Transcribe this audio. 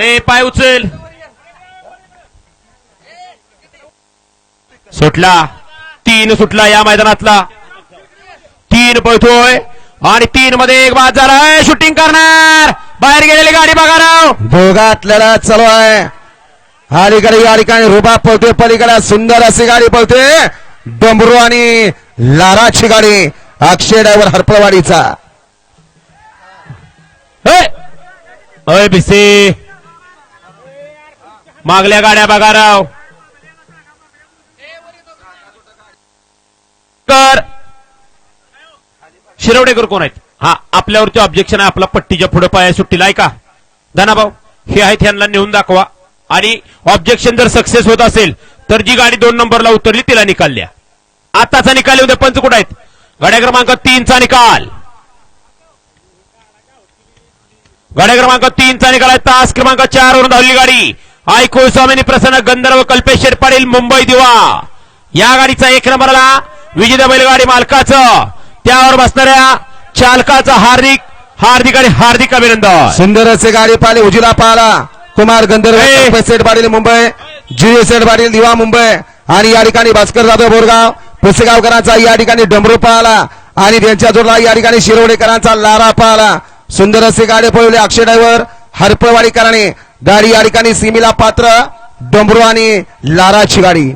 ए पाय उचल. सुटला. तीन सुटला या मैदानातला. तीन पळतोय. आणि तीन मध्ये एक बाद झालाय शूटिंग करणार. बाहेर गेलेली गाडी बघा राव लढत चालू आहे अलीकडे या ठिकाणी रुबा पळते पलीकडे सुंदर अशी गाडी पळते. डमरू आणि लाराची गाडी. अक्षय ड्रायव्हर हरपळवाडीचा. हे! अय भिसे. मागल्या गाड्या बघा राव. कर. शिरवडेकर कोण आहेत? हा आपल्यावरती ऑब्जेक्शन आहे आपला पट्टीच्या पुढे पाया सुट्टीला आहे का? धनाभाऊ हे आहेत यांना नेऊन दाखवा. आणि ऑब्जेक्शन जर सक्सेस होत असेल तर जी गाडी दोन नंबरला उतरली तिला निकाल द्या. आताचा निकाल येऊ द्या पंच कुठं आहेत? गाड्या क्रमांक तीनचा निकाल. गाड्या क्रमांक तीनचा निकाल आहे तास क्रमांक चार वरून धावली गाडी. स्वामीनी प्रसन्न गंधर्व कल्पेश पाटील मुंबई दिवा. या गाडीचा एक नंबरला विजेता बैलगाडी मालकाचं. त्यावर बसणाऱ्या चालकाचं हार्दिक हार्दिक आणि हार्दिक अभिनंदन. सुंदर असे गाडी पाहिली उजिला पाहिला. कुमार गंधर्व सेठ पाटील मुंबई. जी सेठ पाटील दिवा मुंबई. आणि या ठिकाणी भास्कर जाधव बोरगाव. पुसेगावकरांचा या ठिकाणी डमरू पाहला. आणि त्यांच्या जोडला या ठिकाणी शिरोडेकरांचा लारा पाहला. सुंदर असे गाडी पळवले अक्षय ड्रायव्हर हरपळवाडीकरांनी. गाडी या ठिकाणी सिमीला पात्र डोंबरू आणि लाराची गाडी.